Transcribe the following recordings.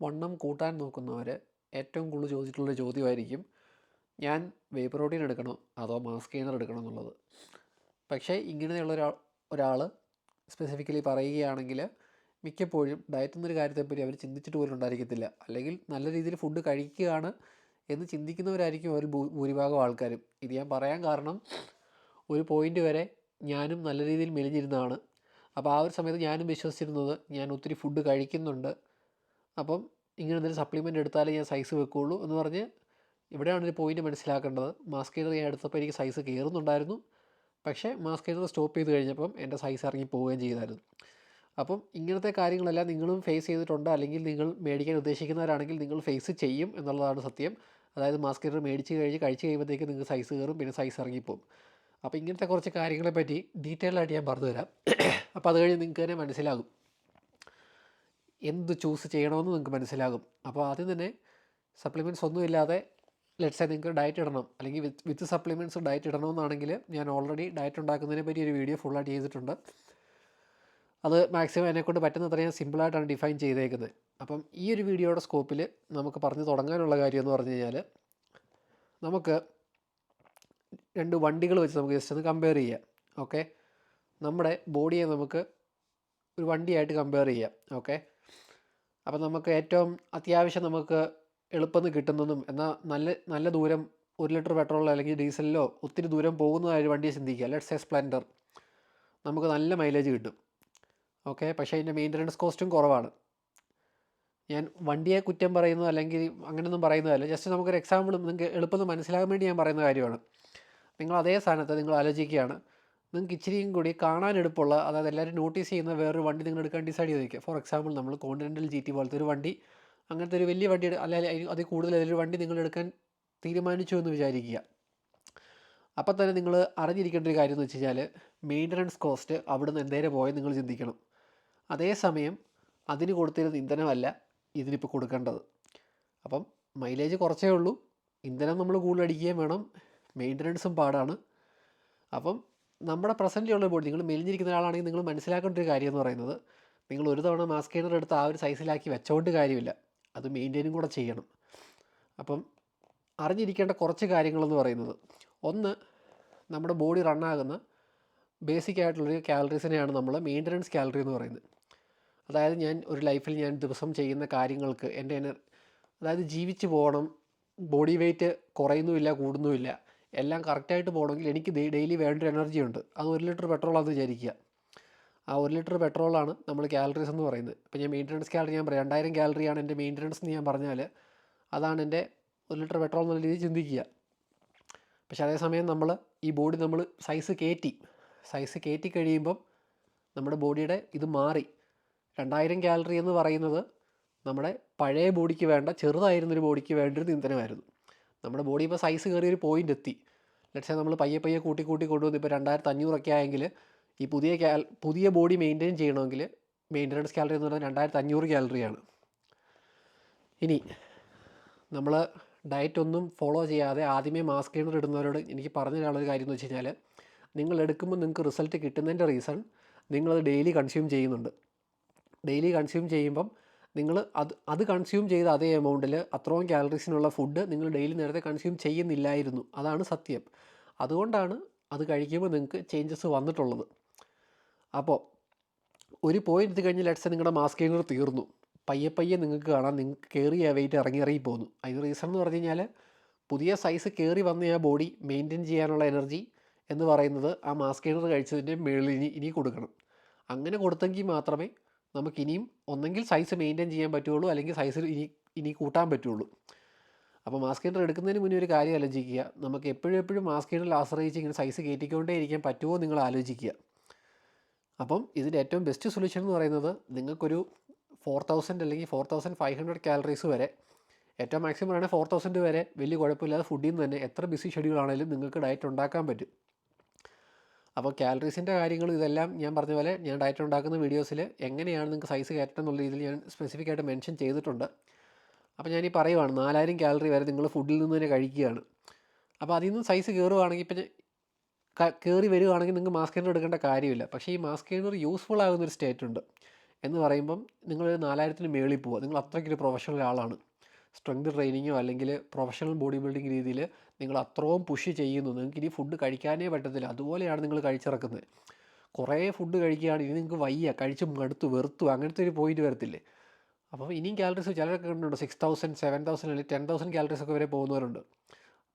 വണ്ണം കൂട്ടാൻ നോക്കുന്നവർ ഏറ്റവും കൂടുതൽ ചോദിച്ചിട്ടുള്ള ചോദ്യമായിരിക്കും ഞാൻ വേ പ്രോട്ടീൻ എടുക്കണോ അതോ മാസ് ഗെയിനർ എടുക്കണോ എന്നുള്ളത്. പക്ഷേ ഇങ്ങനെയുള്ള ഒരാൾ ഒരാൾ സ്പെസിഫിക്കലി പറയുകയാണെങ്കിൽ മിക്കപ്പോഴും ഡയറ്റ് എന്നൊരു കാര്യത്തെപ്പറ്റി അവർ ചിന്തിച്ചിട്ട് പോലും ഉണ്ടായിരിക്കത്തില്ല. അല്ലെങ്കിൽ നല്ല രീതിയിൽ ഫുഡ് കഴിക്കുകയാണ് എന്ന് ചിന്തിക്കുന്നവരായിരിക്കും ഭൂ ഭൂരിഭാഗം ആൾക്കാരും. ഇത് ഞാൻ പറയാൻ കാരണം ഒരു പോയിന്റ് വരെ ഞാനും നല്ല രീതിയിൽ മെലിഞ്ഞിരുന്നതാണ്. അപ്പോൾ ആ ഒരു സമയത്ത് ഞാനും വിശ്വസിച്ചിരുന്നത് ഞാൻ ഒത്തിരി ഫുഡ് കഴിക്കുന്നുണ്ട്. അപ്പം ഇങ്ങനെ എന്തെങ്കിലും സപ്ലിമെന്റ് എടുത്താലേ ഞാൻ സൈസ് വെക്കുകയുള്ളൂ എന്ന് പറഞ്ഞ് ഇവിടെയാണ് ഒരു പോയിന്റ് മനസ്സിലാക്കേണ്ടത്. മാസ്ക് ചെയ്ത് ഞാൻ എടുത്തപ്പോൾ എനിക്ക് സൈസ് കയറുന്നുണ്ടായിരുന്നു പക്ഷേ മാസ്ക് ചെയ്തത് സ്റ്റോപ്പ് ചെയ്ത് കഴിഞ്ഞപ്പം എന്റെ സൈസ് ഇറങ്ങി പോവുകയും ചെയ്തായിരുന്നു. അപ്പം ഇങ്ങനത്തെ കാര്യങ്ങളെല്ലാം നിങ്ങളും ഫേസ് ചെയ്തിട്ടുണ്ട്? അല്ലെങ്കിൽ നിങ്ങൾ മേടിക്കാൻ ഉദ്ദേശിക്കുന്നവരാണെങ്കിൽ നിങ്ങൾ ഫേസ് ചെയ്യും എന്നുള്ളതാണ് സത്യം. അതായത് മാസ്ക് ചെയ്തർ മേടിച്ച് കഴിഞ്ഞ് കഴിച്ച് കഴിയുമ്പോഴത്തേക്ക് നിങ്ങൾക്ക് സൈസ് കയറും പിന്നെ സൈസ് ഇറങ്ങിപ്പോവും അപ്പോൾ ഇങ്ങനത്തെ കുറച്ച് കാര്യങ്ങളെപ്പറ്റി ഡീറ്റെയിൽ ആയിട്ട് ഞാൻ പറഞ്ഞുതരാം. അപ്പോൾ അത് കഴിഞ്ഞ് നിങ്ങൾക്ക് തന്നെ മനസ്സിലാകും. എന്ത് ചൂസ് ചെയ്യണമെന്ന് നിങ്ങൾക്ക് മനസ്സിലാകും. അപ്പോൾ ആദ്യം തന്നെ സപ്ലിമെന്റ്സ് ഒന്നും ഇല്ലാതെ ലെറ്റ്സ് നിങ്ങൾക്ക് ഡയറ്റ് ഇടണം. അല്ലെങ്കിൽ വിത്ത് വിത്ത് സപ്ലിമെന്റ്സ് ഡയറ്റ് ഇടണമെന്നാണെങ്കിൽ ഞാൻ ഓൾറെഡി ഡയറ്റ് ഉണ്ടാക്കുന്നതിനെ പറ്റി ഒരു വീഡിയോ ഫുള്ളായിട്ട് ചെയ്തിട്ടുണ്ട്. അത് മാക്സിമം എന്നെക്കൊണ്ട് പറ്റുന്നത്ര ഞാൻ സിമ്പിളായിട്ടാണ് ഡിഫൈൻ ചെയ്തേക്കുന്നത്. അപ്പം ഈ ഒരു വീഡിയോയുടെ സ്കോപ്പിൽ നമുക്ക് പറഞ്ഞു തുടങ്ങാനുള്ള കാര്യം എന്ന് പറഞ്ഞു കഴിഞ്ഞാൽ നമുക്ക് രണ്ട് വണ്ടികൾ വെച്ച് നമുക്ക് ജസ്റ്റ് ഒന്ന് കമ്പയർ ചെയ്യാം. ഓക്കെ നമ്മുടെ ബോഡിയെ നമുക്ക് ഒരു വണ്ടിയായിട്ട് കമ്പയർ ചെയ്യാം. ഓക്കെ അപ്പം നമുക്ക് ഏറ്റവും അത്യാവശ്യം നമുക്ക് എളുപ്പമെന്ന് കിട്ടുന്നതും എന്നാൽ നല്ല നല്ല ദൂരം ഒരു ലിറ്റർ പെട്രോളോ അല്ലെങ്കിൽ ഡീസലിലോ ഒത്തിരി ദൂരം പോകുന്നതായ വണ്ടിയെ ചിന്തിക്കുക. ലെറ്റ്സ് എ സ്പ്ലെൻഡർ നമുക്ക് നല്ല മൈലേജ് കിട്ടും. ഓക്കെ പക്ഷേ അതിന്റെ മെയിന്റനൻസ് കോസ്റ്റും കുറവാണ്. ഞാൻ വണ്ടിയെ കുറ്റം പറയുന്നത് അല്ലെങ്കിൽ അങ്ങനെയൊന്നും പറയുന്നതല്ല. ജസ്റ്റ് നമുക്കൊരു എക്സാമ്പിൾ നിങ്ങൾക്ക് എളുപ്പം മനസ്സിലാകാൻ വേണ്ടി ഞാൻ പറയുന്ന കാര്യമാണ്. നിങ്ങൾ അതേ സ്ഥാനത്ത് നിങ്ങൾ ആലോചിക്കുകയാണ്. നിങ്ങൾക്ക് ഇച്ചിരിയും കൂടി കാണാൻ എടുപ്പുള്ള അതായത് എല്ലാവരും നോട്ടീസ് ചെയ്യുന്ന വേറൊരു വണ്ടി നിങ്ങൾ എടുക്കാൻ ഡിസൈഡ് ചെയ്ത് വയ്ക്കുക ഫോർ എക്സാമ്പിൾ നമ്മൾ കോണ്ടിനെന്റൽ ജി ടി പോലത്തെ ഒരു വണ്ടി അങ്ങനത്തെ ഒരു വലിയ വണ്ടി അല്ലെങ്കിൽ അതിൽ കൂടുതൽ ഏതൊരു വണ്ടി നിങ്ങൾ എടുക്കാൻ തീരുമാനിച്ചു എന്ന് വിചാരിക്കുക. അപ്പം തന്നെ നിങ്ങൾ അറിഞ്ഞിരിക്കേണ്ട ഒരു കാര്യം എന്ന് വെച്ച് കഴിഞ്ഞാൽ മെയിന്റനൻസ് കോസ്റ്റ് അവിടെ നിന്ന് എന്തേരെ പോയെന്ന് നിങ്ങൾ ചിന്തിക്കണം അതേസമയം അതിന് കൊടുത്തിരുന്ന ഇന്ധനമല്ല ഇതിനിപ്പോൾ കൊടുക്കേണ്ടത്. അപ്പം മൈലേജ് കുറച്ചേ ഉള്ളൂ. ഇന്ധനം നമ്മൾ കൂടുതൽ അടിക്കുകയും വേണം. മെയിന്റനൻസും പാടാണ്. അപ്പം നമ്മുടെ പ്രസന്റിലുള്ള ബോഡി നിങ്ങൾ മെലിഞ്ഞിരിക്കുന്ന ഒരാളാണെങ്കിൽ നിങ്ങൾ മനസ്സിലാക്കേണ്ട ഒരു കാര്യം എന്ന് പറയുന്നത് നിങ്ങൾ ഒരു തവണ മാസ്ക് ഗെയിനർ എടുത്ത് ആ ഒരു സൈസിലാക്കി വെച്ചോണ്ട് കാര്യമില്ല. അത് മെയിന്റെയിനും കൂടെ ചെയ്യണം. അപ്പം അറിഞ്ഞിരിക്കേണ്ട കുറച്ച് കാര്യങ്ങളെന്ന് പറയുന്നത്. ഒന്ന് നമ്മുടെ ബോഡി റണ്ണാകുന്ന ബേസിക് ആയിട്ടുള്ളൊരു കാലറീസിനെയാണ് നമ്മൾ മെയിന്റനൻസ് കാലറി എന്ന് പറയുന്നത്. അതായത് ഞാൻ ഒരു ലൈഫിൽ ഞാൻ ദിവസം ചെയ്യുന്ന കാര്യങ്ങൾക്ക് എന്റെ അതായത് ജീവിച്ച് പോകണം ബോഡി വെയ്റ്റ് കുറയുന്നുമില്ല കൂടുന്നുമില്ല എല്ലാം കറക്റ്റായിട്ട് പോകണമെങ്കിൽ എനിക്ക് ഡെയിലി വേണ്ട എനർജി ഉണ്ട്. അത് ഒരു ലിറ്റർ പെട്രോളാണെന്ന് വിചാരിക്കുക. ആ ഒരു ലിറ്റർ പെട്രോളാണ് നമ്മൾ കാലറീസ് എന്ന് പറയുന്നത്. ഇപ്പോൾ ഞാൻ മെയിന്റനൻസ് കാലറി ഞാൻ പറയാം. രണ്ടായിരം കാലറിയാണ് എന്റെ മെയിന്റനൻസ് എന്ന് ഞാൻ പറഞ്ഞാൽ അതാണ് എന്റെ ഒരു ലിറ്റർ പെട്രോൾ എന്നുള്ള രീതിയിൽ ചിന്തിക്കുക. പക്ഷെ അതേസമയം നമ്മൾ ഈ ബോഡി നമ്മൾ സൈസ് കയറ്റി സൈസ് കയറ്റി കഴിയുമ്പം നമ്മുടെ ബോഡിയുടെ ഇത് മാറി. രണ്ടായിരം കാലറി എന്ന് പറയുന്നത് നമ്മുടെ പഴയ ബോഡിക്ക് വേണ്ട ചെറുതായിരുന്നൊരു ബോഡിക്ക് വേണ്ടൊരു ഇന്ധനമായിരുന്നു നമ്മുടെ ബോഡി ഇപ്പോൾ സൈസ് കയറി ഒരു പോയിന്റ് എത്തി. ലെറ്റ്സേ നമ്മൾ പയ്യെ പയ്യെ കൂട്ടി കൂട്ടി കൊണ്ടുവന്ന് ഇപ്പോൾ രണ്ടായിരത്തി അഞ്ഞൂറൊക്കെ ആയെങ്കിൽ ഈ പുതിയ കാൽ പുതിയ ബോഡി മെയിന്റെയിൻ ചെയ്യണമെങ്കിൽ മെയിന്റനൻസ് കാലറി എന്ന് പറഞ്ഞാൽ രണ്ടായിരത്തി അഞ്ഞൂറ് കാലറിയാണ് ഇനി നമ്മൾ ഡയറ്റ് ഒന്നും ഫോളോ ചെയ്യാതെ ആദ്യമേ മാസ്ക് ക്ലീനർ ഇടുന്നവരോട് എനിക്ക് പറഞ്ഞു തരാനുള്ള ഒരു കാര്യം എന്ന് വെച്ച് കഴിഞ്ഞാൽ നിങ്ങൾ എടുക്കുമ്പോൾ നിങ്ങൾക്ക് റിസൾട്ട് കിട്ടുന്നതിന്റെ റീസൺ നിങ്ങളത് ഡെയിലി കൺസ്യൂം ചെയ്യുന്നുണ്ട്. ഡെയിലി കൺസ്യൂം ചെയ്യുമ്പം നിങ്ങൾ അത് അത് കൺസ്യൂം ചെയ്ത അതേ എമൗണ്ടിൽ അത്രയും കാലറീസിനുള്ള ഫുഡ് നിങ്ങൾ ഡെയിലി നേരത്തെ കൺസ്യൂം ചെയ്യുന്നില്ലായിരുന്നു. അതാണ് സത്യം. അതുകൊണ്ടാണ് അത് കഴിക്കുമ്പോൾ നിങ്ങൾക്ക് ചേഞ്ചസ് വന്നിട്ടുള്ളത്. അപ്പോൾ ഒരു പോയിന്റ് എത്തി കഴിഞ്ഞ് ലെറ്റ്സ് നിങ്ങളുടെ മാസ്ക് ഗെയിനർ തീർന്നു. പയ്യെ പയ്യെ നിങ്ങൾക്ക് കാണാം നിങ്ങൾക്ക് കയറിയ വെയിറ്റ് ഇറങ്ങി ഇറങ്ങി പോകുന്നു അതിന് റീസൺ എന്ന് പറഞ്ഞു കഴിഞ്ഞാൽ പുതിയ സൈസ് കയറി വന്ന ആ ബോഡി മെയിന്റെയിൻ ചെയ്യാനുള്ള എനർജി എന്ന് പറയുന്നത് ആ മാസ്ക് ഗെയിനർ കഴിച്ചതിന്റെ മേളിൽ ഇനി ഇനി കൊടുക്കണം. അങ്ങനെ കൊടുത്തെങ്കിൽ മാത്രമേ നമുക്ക് ഇനിയും ഒന്നെങ്കിൽ സൈസ് മെയിന്റെയിൻ ചെയ്യാൻ പറ്റുള്ളൂ അല്ലെങ്കിൽ സൈസ് ഇനി ഇനി കൂട്ടാൻ പറ്റുള്ളൂ അപ്പോൾ മാസ്ക് ഹീറ്റർ എടുക്കുന്നതിന് മുന്നേ ഒരു കാര്യം ആലോചിക്കുക. നമുക്ക് എപ്പോഴും എപ്പോഴും മാസ്ക് ഹീറ്ററിൽ ആശ്രയിച്ച് ഇങ്ങനെ സൈസ് കയറ്റിക്കൊണ്ടേ ഇരിക്കാൻ പറ്റുമോ നിങ്ങൾ ആലോചിക്കുക. അപ്പം ഇതിന്റെ ഏറ്റവും ബെസ്റ്റ് സൊല്യൂഷൻ എന്ന് പറയുന്നത് നിങ്ങൾക്കൊരു ഫോർ തൗസൻഡ് അല്ലെങ്കിൽ four thousand five hundred calories വരെ ഏറ്റവും മാക്സിമം ആണെങ്കിൽ ഫോർ തൗസൻഡ് വരെ വലിയ കുഴപ്പമില്ലാതെ ഫുഡിൽ നിന്ന് തന്നെ എത്ര ബിസി ഷെഡ്യൂൾ ആണെങ്കിലും നിങ്ങൾക്ക് ഡയറ്റ് ഉണ്ടാക്കാൻ പറ്റും. അപ്പോൾ കാലറീസിന്റെ കാര്യങ്ങൾ ഇതെല്ലാം ഞാൻ പറഞ്ഞ പോലെ ഞാൻ ഡയറ്റ് ഉണ്ടാക്കുന്ന വീഡിയോസിൽ എങ്ങനെയാണ് നിങ്ങൾക്ക് സൈസ് കയറ്റം എന്നുള്ള രീതിയിൽ ഞാൻ സ്പെസിഫിക് ആയിട്ട് മെൻഷൻ ചെയ്തിട്ടുണ്ട്. അപ്പോൾ ഞാൻ ഈ പറയുവാണ് നാലായിരം കാലറി വരെ നിങ്ങൾ ഫുഡിൽ നിന്ന് തന്നെ കഴിക്കുകയാണ്. അപ്പോൾ അതിൽ നിന്ന് സൈസ് കയറുവാണെങ്കിൽ ഇപ്പം കയറി വരികയാണെങ്കിൽ നിങ്ങൾക്ക് മാസ്ക് ഗെയിനർ എടുക്കേണ്ട കാര്യമില്ല. പക്ഷേ ഈ മാസ്ക് ഗെയിനർ യൂസ്ഫുൾ ആകുന്ന ഒരു സ്റ്റേറ്റ് ഉണ്ട്. എന്ന് പറയുമ്പം നിങ്ങൾ നാലായിരത്തിന് മേളിൽ പോവുക. നിങ്ങൾ അത്രയ്ക്കൊരു പ്രൊഫഷണൽ ആളാണ് സ്ട്രെങ്ത് ട്രെയിനിങ്ങോ അല്ലെങ്കിൽ പ്രൊഫഷണൽ ബോഡി ബിൽഡിംഗ് രീതിയിൽ നിങ്ങൾ അത്രയും പുഷ് ചെയ്യുന്നു. നിങ്ങൾക്ക് ഇനി ഫുഡ് കഴിക്കാനേ പറ്റത്തില്ല. അതുപോലെയാണ് നിങ്ങൾ കഴിച്ചിറക്കുന്നത്. കുറേ ഫുഡ് കഴിക്കുകയാണ്. ഇനി നിങ്ങൾക്ക് വയ്യ. കഴിച്ച് മടുത്തു വെറുത്തു അങ്ങനത്തെ ഒരു പോയിന്റ് വരത്തില്ലേ? അപ്പോൾ ഇനിയും കാലറീസ് ചിലരൊക്കെ കണ്ടിട്ടുണ്ട്. സിക്സ് തൗസൻഡ് സെവൻ തൗസൻഡ് അല്ലെങ്കിൽ ടെൻ തൗസൻഡ് കാലറീസ് ഒക്കെ വരെ പോകുന്നവരുണ്ട്.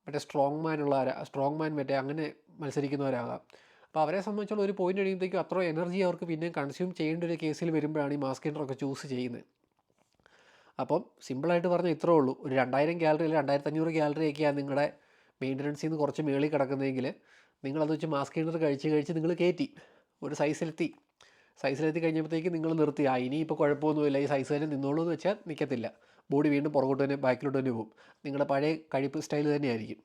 മറ്റേ സ്ട്രോങ് ഉള്ള സ്ട്രോങ് മാൻ മറ്റേ അങ്ങനെ മത്സരിക്കുന്നവരാകാം. അപ്പോൾ അവരെ സംബന്ധിച്ചുള്ള ഒരു പോയിന്റ് കഴിയുമ്പോഴത്തേക്കും അത്രയും എനർജി അവർക്ക് പിന്നെ കൺസ്യൂം ചെയ്യേണ്ട ഒരു കേസിൽ വരുമ്പോഴാണ് ഈ മാസ്കിന്റെ ഒക്കെ ചൂസ് ചെയ്യുന്നത്. അപ്പം സിമ്പിളായിട്ട് പറഞ്ഞാൽ ഇത്രേ ഉള്ളൂ. ഒരു രണ്ടായിരം കാലറി അല്ലെങ്കിൽ രണ്ടായിരത്തി അഞ്ഞൂറ് ഒക്കെയാണ് നിങ്ങളുടെ മെയിന്റനൻസിൽ നിന്ന് കുറച്ച് മേളിൽ കിടക്കുന്നതെങ്കിൽ നിങ്ങളത് വെച്ച് മാസ്ക് ഇന്നർ കഴിച്ച് കഴിച്ച് നിങ്ങൾ കയറ്റി ഒരു സൈസിലെത്തി. സൈസിലെത്തി കഴിഞ്ഞപ്പോഴത്തേക്ക് നിങ്ങൾ നിർത്തി. ആ ഇനി ഇപ്പോൾ കുഴപ്പമൊന്നുമില്ല. ഈ സൈസ് തന്നെ നിന്നോളൂ എന്ന് വെച്ചാൽ നിൽക്കത്തില്ല. ബോഡി വീണ്ടും പുറകോട്ട് തന്നെ ബാക്കിലോട്ട് തന്നെ പോകും. നിങ്ങളുടെ പഴയ കഴിപ്പ് സ്റ്റൈൽ തന്നെയായിരിക്കും.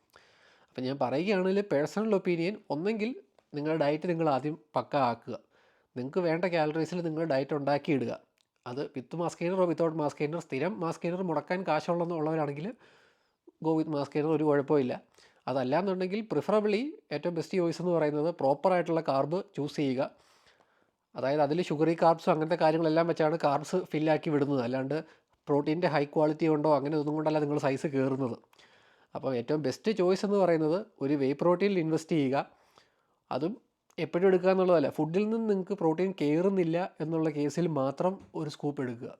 അപ്പം ഞാൻ പറയുകയാണെങ്കിൽ പേഴ്സണൽ ഒപ്പീനിയൻ ഒന്നെങ്കിൽ നിങ്ങളുടെ ഡയറ്റ് നിങ്ങൾ ആദ്യം പക്ക ആക്കുക. നിങ്ങൾക്ക് വേണ്ട കാലറീസിൽ നിങ്ങൾ ഡയറ്റ് ഉണ്ടാക്കിയിടുക. അത് വിത്ത് മാസ്ക് വിത്തൗട്ട് മാസ്ക് സ്ഥിരം മാസ്ക് ഗെയിനർ മുടക്കാൻ കാശുള്ളതെന്നുള്ളവരാണെങ്കിൽ ഗോ വിത്ത് മാസ്ക് ഒരു കുഴപ്പമില്ല. അതല്ല എന്നുണ്ടെങ്കിൽ പ്രിഫറബിളി ഏറ്റവും ബെസ്റ്റ് ചോയ്സ് എന്ന് പറയുന്നത് പ്രോപ്പറായിട്ടുള്ള കാർബ് ചൂസ് ചെയ്യുക. അതായത് അതിൽ ഷുഗറി കാർബ്സും അങ്ങനത്തെ കാര്യങ്ങളെല്ലാം വെച്ചാണ് കാർബ്സ് ഫില്ലാക്കി വിടുന്നത്. അല്ലാണ്ട് പ്രോട്ടീന്റെ ഹൈ ക്വാളിറ്റി ഉണ്ടോ അങ്ങനെ ഒന്നും കൊണ്ടല്ല നിങ്ങൾ സൈസ് കയറുന്നത് അപ്പോൾ ഏറ്റവും ബെസ്റ്റ് ചോയ്സ് എന്ന് പറയുന്നത് ഒരു വേ പ്രോട്ടീനിൽ ഇൻവെസ്റ്റ് ചെയ്യുക. അതും എപ്പോഴും എടുക്കുക എന്നുള്ളതല്ല. ഫുഡിൽ നിന്ന് നിങ്ങൾക്ക് പ്രോട്ടീൻ കയറുന്നില്ല എന്നുള്ള കേസിൽ മാത്രം ഒരു സ്കൂപ്പ് എടുക്കുക.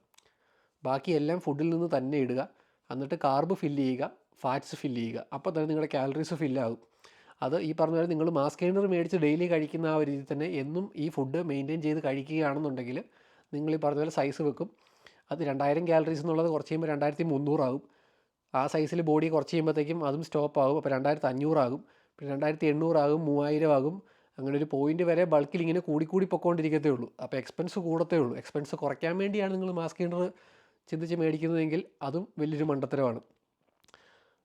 ബാക്കിയെല്ലാം ഫുഡിൽ നിന്ന് തന്നെ ഇടുക. എന്നിട്ട് കാർബ് ഫില്ല് ചെയ്യുക ഫാറ്റ്സ് ഫില്ല് ചെയ്യുക. അപ്പോൾ തന്നെ നിങ്ങളുടെ കാലറീസ് ഫില്ലാകും അത് ഈ പറഞ്ഞ പോലെ നിങ്ങൾ മാസ്ക് ഗെയിനർ മേടിച്ച് ഡെയിലി കഴിക്കുന്ന ആ ഒരു രീതിയിൽ തന്നെ എന്നും ഈ ഫുഡ് മെയിന്റെയിൻ ചെയ്ത് കഴിക്കുകയാണെന്നുണ്ടെങ്കിൽ നിങ്ങൾ ഈ പറഞ്ഞ പോലെ സൈസ് വെക്കും. അത് രണ്ടായിരം കാലറീസ് എന്നുള്ളത് കുറച്ച് കഴിയുമ്പോൾ രണ്ടായിരത്തി മുന്നൂറാകും ആ സൈസിൽ ബോഡി കുറച്ച് കഴിയുമ്പോഴത്തേക്കും അതും സ്റ്റോപ്പ് ആകും. അപ്പോൾ രണ്ടായിരത്തി അഞ്ഞൂറാകും പിന്നെ രണ്ടായിരത്തി എണ്ണൂറാകും മൂവായിരം ആകും. അങ്ങനെ ഒരു പോയിന്റ് വരെ ബൾക്കിൽ ഇങ്ങനെ കൂടിക്കൂടി പൊക്കോണ്ടിരിക്കത്തേ ഉള്ളൂ. അപ്പോൾ എക്സ്പെൻസ് കൂടത്തേ ഉള്ളൂ. എക്സ്പെൻസ് കുറയ്ക്കാൻ വേണ്ടിയാണ് നിങ്ങൾ മാസ്ക് ഗെയിനർ ചിന്തിച്ച് മേടിക്കുന്നതെങ്കിൽ അതും വലിയൊരു മണ്ടത്തരമാണ്.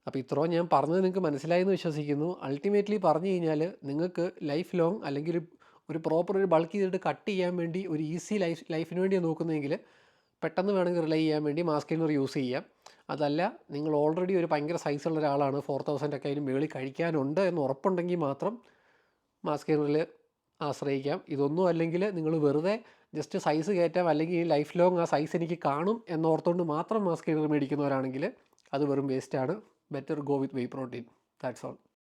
അപ്പോൾ ഇത്രയും ഞാൻ പറഞ്ഞത് നിങ്ങൾക്ക് മനസ്സിലായെന്ന് വിശ്വസിക്കുന്നു. അൾട്ടിമേറ്റ്ലി പറഞ്ഞു കഴിഞ്ഞാൽ നിങ്ങൾക്ക് ലൈഫ് ലോങ് അല്ലെങ്കിൽ ഒരു ഒരു പ്രോപ്പർ ഒരു ബൾക്ക് ചെയ്തിട്ട് കട്ട് ചെയ്യാൻ വേണ്ടി ഒരു ഈസി ലൈഫ് ലൈഫിന് വേണ്ടി നോക്കുന്നതെങ്കിൽ പെട്ടെന്ന് വേണമെങ്കിൽ റിലൈ ചെയ്യാൻ വേണ്ടി മാസ്ക് ക്ലീനർ യൂസ് ചെയ്യാം. അതല്ല നിങ്ങൾ ഓൾറെഡി ഒരു ഭയങ്കര സൈസുള്ള ഒരാളാണ്. ഫോർ തൗസൻഡ് ഒക്കെ അതിന് മേളിൽ കഴിക്കാനുണ്ട് എന്ന് ഉറപ്പുണ്ടെങ്കിൽ മാത്രം മാസ്ക് ക്ലീനറിൽ ആശ്രയിക്കാം. ഇതൊന്നും അല്ലെങ്കിൽ നിങ്ങൾ വെറുതെ ജസ്റ്റ് സൈസ് കയറ്റാം അല്ലെങ്കിൽ ഈ ലൈഫ് ലോങ് ആ സൈസ് എനിക്ക് കാണും എന്നോർത്തുകൊണ്ട് മാത്രം മാസ്ക് ക്ലീനർ മേടിക്കുന്നവരാണെങ്കിൽ അത് വെറും വേസ്റ്റാണ് better go with whey protein that's all